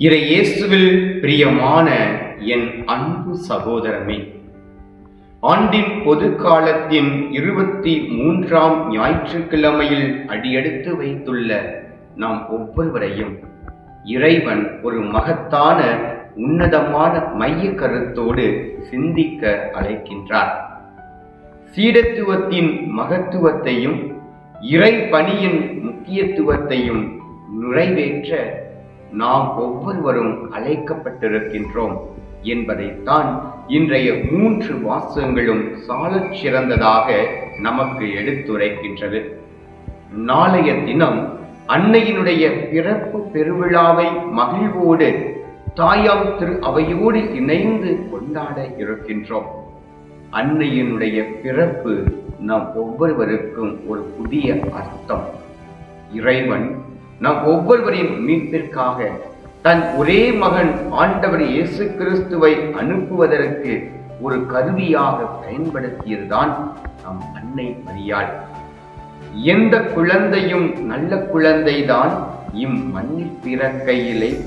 இறை இயேசுவில் பிரியமான என் அன்பு சகோதரமே ஆண்டின் பொது காலத்தின் இருபத்தி மூன்றாம் ஞாயிற்றுக்கிழமையில் அடியெடுத்து வைத்துள்ள நாம் ஒவ்வொருவரையும் இறைவன் ஒரு மகத்தான உன்னதமான மைய கருத்தோடு சிந்திக்க அழைக்கின்றார். சீடத்துவத்தின் மகத்துவத்தையும் இறை பணியின் முக்கியத்துவத்தையும் நிறைவேற்ற நாம் ஒவ்வொருவரும் அழைக்கப்பட்டிருக்கின்றோம் என்பதைத்தான் இன்றைய மூன்று வாசகங்களும் சாலச் சிறந்ததாக நமக்கு எடுத்துரைக்கின்றது. நாளைய தினம் அன்னையினுடைய பிறப்பு பெருவிழாவை மகிழ்வோடு தாயாம் திரு அவையோடு இணைந்து கொண்டாட இருக்கின்றோம். அன்னையினுடைய பிறப்பு நம் ஒவ்வொருவருக்கும் ஒரு புதிய அர்த்தம். இறைவன் நம் ஒவ்வொருவரின் மீட்பிற்காக தன் ஒரே மகன் ஆண்டவர் இயேசு கிறிஸ்துவை அனுப்புவதற்கு ஒரு கருவியாக பயன்படுத்தியதுதான் நம் அன்னை மரியாள். எந்த குழந்தையும் நல்ல குழந்தைதான் இம் மண்ணில் பிறக்கையிலே.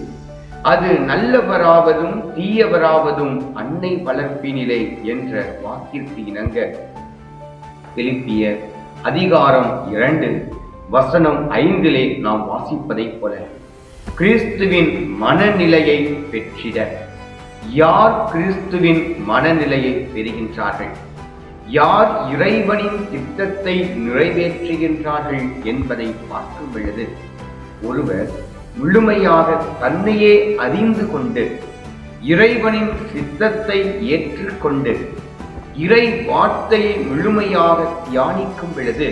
அது நல்லவராவதும் தீயவராவதும் அன்னை வளர்ப்பினிலே என்ற வாக்கிற்கு இணங்க. பிலிப்பிய அதிகாரம் இரண்டு. வசனம் ஐந்திலே நாம் வாசிப்பதைப் போல கிறிஸ்துவின் மனநிலையை பெற்றிட. யார் கிறிஸ்துவின் மனநிலையை பெறுகின்றார்கள்? யார் இறைவனின் திட்டத்தை நிறைவேற்றுகின்றார்கள் என்பதை பார்க்கும் பொழுது ஒருவர் முழுமையாக தன்னையே அறிந்து கொண்டு இறைவனின் சித்தத்தை ஏற்றுக்கொண்டு இறை வார்த்தையை முழுமையாக தியானிக்கும் பொழுது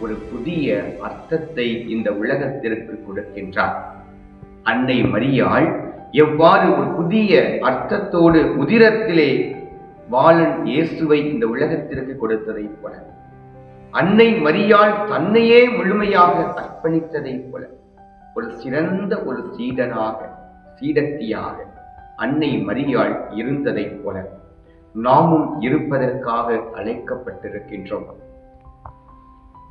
ஒரு புதிய அர்த்தத்தை இந்த உலகத்திற்கு கொடுக்கின்றார். அன்னை மரியாள் எவ்வாறு ஒரு புதிய அர்த்தத்தோடு உதிரத்திலே வாழன் இயேசுவை இந்த உலகத்திற்கு கொடுத்ததைப் போல அன்னை மரியாள் தன்னையே முழுமையாக அர்ப்பணித்ததைப் போல ஒரு சிறந்த ஒரு சீடனாக சீடத்தியாக அன்னை மரியாள் இருந்ததைப் போல நாமும் இருப்பதற்காக அழைக்கப்பட்டிருக்கின்றோம்.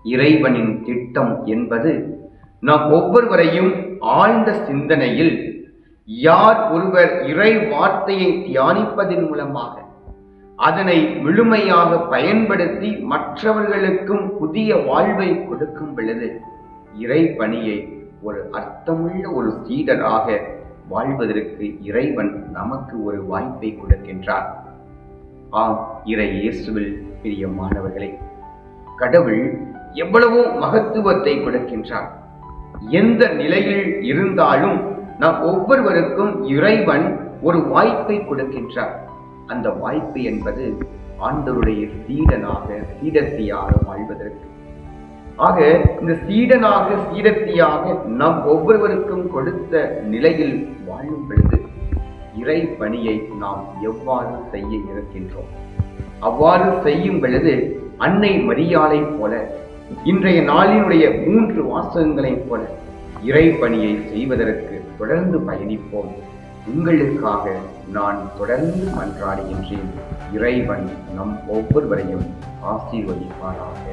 இறைவனின் திட்டம் என்பது நாம் ஒவ்வொருவரையும் ஆழ்ந்த சிந்தனையில் யார் ஒருவர் இறை வார்த்தையை தியானிப்பதன் மூலமாக அதனை முழுமையாக பயன்படுத்தி மற்றவர்களுக்கும் புதிய வாழ்வை கொடுக்கும் பொழுது இறை பணியை ஒரு அர்த்தமுள்ள ஒரு சீடராக வாழ்வதற்கு இறைவன் நமக்கு ஒரு வாய்ப்பை கொடுக்கின்றார். ஆம் இறை இயேசுவில் பிரியமானவர்களே கடவுள் எவ்வளவோ மகத்துவத்தை கொடுக்கின்றார் எந்த நிலையில் இருந்தாலும் நாம் ஒவ்வொருவருக்கும் இறைவன் ஒரு வாய்ப்பை கொடுக்கின்றார் அந்த வாய்ப்பு என்பது ஆண்டவருடைய சீடனாக சீடத்தியாக வாழ்வதற்கு. ஆக இந்த சீடனாக சீடத்தியாக நாம் ஒவ்வொருவருக்கும் கொடுத்த நிலையில் வாழும் பொழுது இறை பணியை நாம் எவ்வாறு செய்ய இருக்கின்றோம்? அவ்வாறு செய்யும் பொழுது அன்னை மரியாதை போல இன்றைய நாளினுடைய மூன்று வாசகங்களைப் போல இறை பணியை செய்வதற்கு தொடர்ந்து பயணிப்போம். உங்களுக்காக நான் தொடர்ந்து மன்றாடுகின்றேன். இறைவன் நம் ஒவ்வொருவரையும் ஆசீர்வதிப்பாராக.